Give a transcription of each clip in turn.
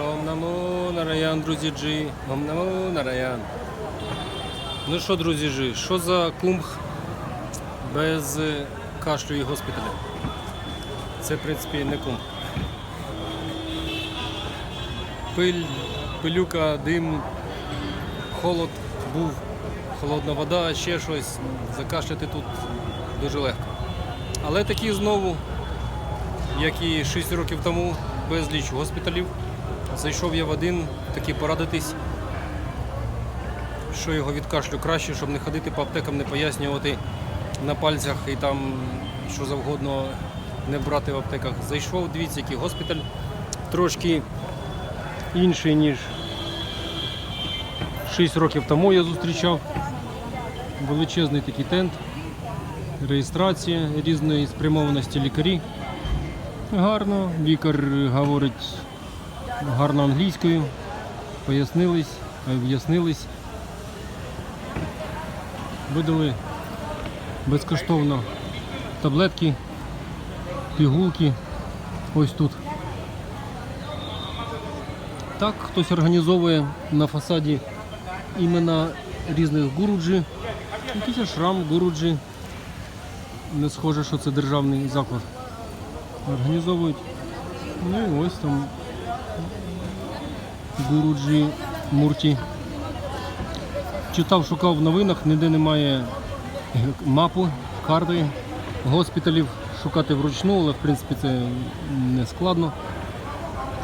Ом намо нараян, друзі Джі. Ом намо нараян. Ну що, друзі Джі, що за кумх без е, кашлю і госпіталя? Це, в принципі, не кумх. Пиль, пилюка, дим, холод був, холодна вода, ще щось. Закашляти тут дуже легко. Але такі знову, як і 6 років тому, безліч госпіталів. Зайшов я в один, таки порадитись, що його від кашлю краще, щоб не ходити по аптекам, не пояснювати на пальцях і там що завгодно не брати в аптеках. Зайшов, дивіться, який госпіталь трошки інший, ніж 6 років тому я зустрічав. Величезний такий тент, реєстрація різної спрямованості лікарі. Гарно, лікар говорить гарно англійською, пояснились, об'яснились. Видали безкоштовно таблетки, пігулки. Ось тут. Так, хтось організовує на фасаді імена різних гуруджі. Якийсь шрам гуруджі. Не схоже, що це державний заклад. Організовують. Ну і ось там Гуруджі Мурті. Читав, шукав в новинах, ніде немає мапи, карти госпіталів. Шукати вручну, але в принципі це не складно.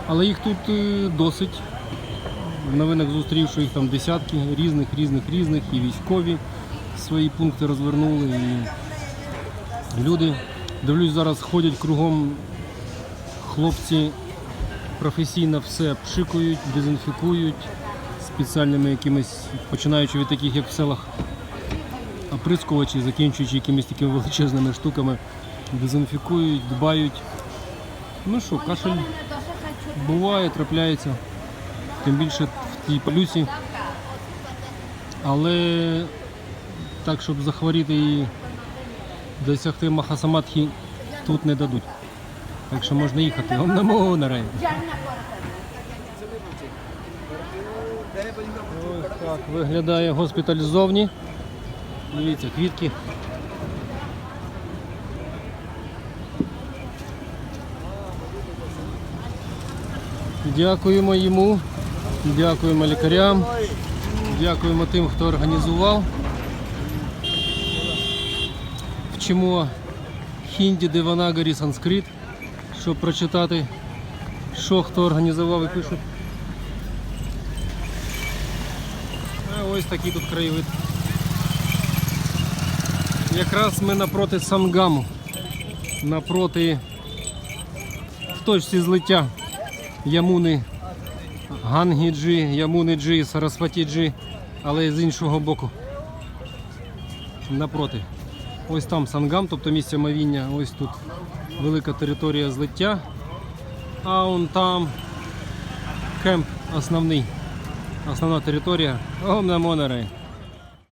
Але їх тут е, досить. В новинах зустрів, що їх там десятки різних, різних, різних, і військові свої пункти розвернули, і люди. Дивлюсь, зараз ходять кругом хлопці професійно все пшикують, дезінфікують спеціальними якимись, починаючи від таких, як в селах оприскувачі, закінчуючи якимись такими величезними штуками, дезінфікують, дбають. Ну що, кашель буває, трапляється, тим більше в тій плюсі. Але так, щоб захворіти і досягти махасамадхи, тут не дадуть. Так що можна їхати. Ом намо нарай. Ось так виглядає госпіталь ззовні. Дивіться, квітки. Дякуємо йому, дякуємо лікарям, дякуємо тим, хто організував. Вчимо хінді, деванагарі, санскрит, щоб прочитати, що хто організував і пишуть. А ось такий тут краєвид. Якраз ми напроти Сангаму, напроти в точці злиття Ямуни Гангі-джі, Ямуни-джі, Сарасваті-джі, але з іншого боку. Напроти. Ось там Сангам, тобто місце мавіння, ось тут велика територія злиття. А он там кемп основний. Основна територія. Огом на Монерей.